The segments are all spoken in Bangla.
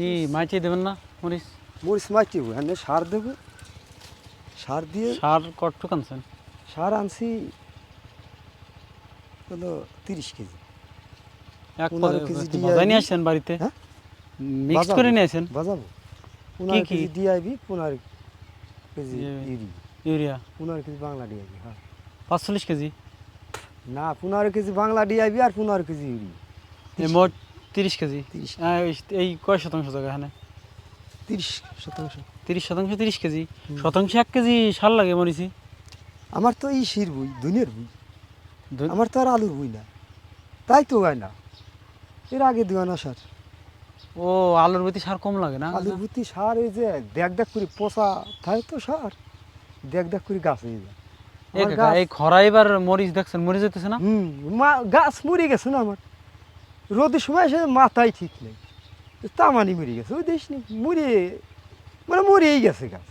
ই দেবেন না মরিচ? মরিচ মাটি হ্যাঁ সার দেবো। সার দিয়ে সার কটটুক আনছেন? সার আনছি হলো তিরিশ কেজি। এক কেজি দিয়ে নিয়ে আসছেন বাড়িতে? হ্যাঁ? মিক্স করে নিয়ে আসেন বাজাবো। পনেরো? কেজি ডিআইবি পনেরো কেজি ইউরি ইউরিয়া। পনেরো কেজি বাংলা ডিআইবি হ্যাঁ। পাঁচচল্লিশ কেজি? না পনেরো কেজি বাংলা ডিআইবি আর পনেরো কেজি ইউরি মোট তিরিশ কেজি। হ্যাঁ, এই- কয় শতাংশ জায়গা এখানে? তিরিশ শতাংশ। তিরিশ শতাংশ তিরিশ কেজি। শতাংশ এক কেজি সার লাগে মরিচি? আমার তো এই শির বই দুনিয়ার বই আমার তো আর আলুর বই না। তাই তো হয় না। এর আগে দিও না সার। ও আলুর প্রতি সার কম লাগে না? আলুর ভুতি সার এই যে দেখ দেখ করে পচা থাকে তো সার। দেখ দেখ করে গাছ হয়ে যায়। এই খরা এবার মরিচ দেখছেন মরিচ যেতেছে না? গাছ মরে গেছে না আমার। রোদের সময় এসে মাথায় ঠিক নেই। তামানি মরে গেছে ওই দেশ নেই। মরে মানে মরেই গেছে গাছ।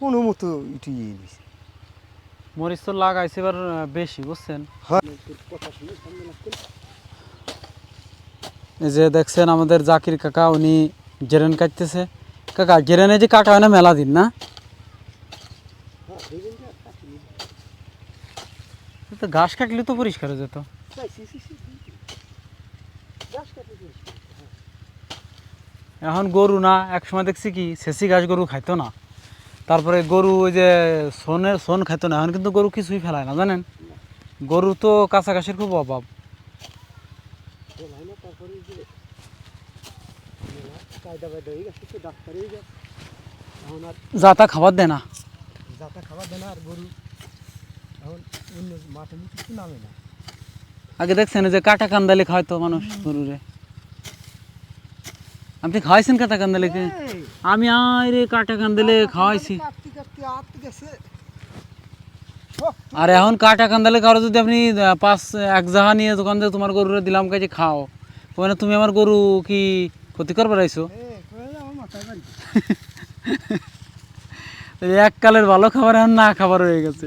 কোনো মতো ইয়ে নিছে মরিচ তো লাগাইছে এবার বেশি বুঝছেন? এই যে দেখছেন আমাদের জাকির কাকা উনি জেরেন কাটতেছে। কাকা জেরেনে যে কাটা হয় না মেলা দিন না? তো ঘাস কাটলে তো পরিষ্কার হয়ে যেত। এখন গরু না এক সময় দেখছি কি শেষি ঘাস গরু খাইতো না। তারপরে গরু ওই যে সোনের, সোন খাইতো না, এখন কিন্তু গরু কিছুই ফেলায় না, জানেন? গরু তো ঘাসের খুব অভাব। কায়দা বায়দা গেছে তো ডাক্তার গেছে এখন আর যাতা খাবার দেয় না। যাতা খাবার দেয় না আর গরু। এখন মাঠে কিছু নামে না। আগে দেখছেন যে কাটা কান্দালি খাওয়াইতো মানুষ গরুরে। আপনি খাওয়াইছেন কাটা কান্দালিকে এই, আমি আরে কাটা কান্দালে খাওয়াইছি। কাটতে আটতে গেছে। আর এখন কাটা কান্দালে কারও যদি আপনি পাঁচ এক জাহা নিয়ে দোকান থেকে তোমার গরুরে দিলাম কাজে খাও। মানে তুমি আমার গরু কি ক্ষতি করবার আইছো? এ, কয়ে আমার মাথায় বাড়ি। এক কালের ভালো খাবার এখন না খাবার হয়ে গেছে।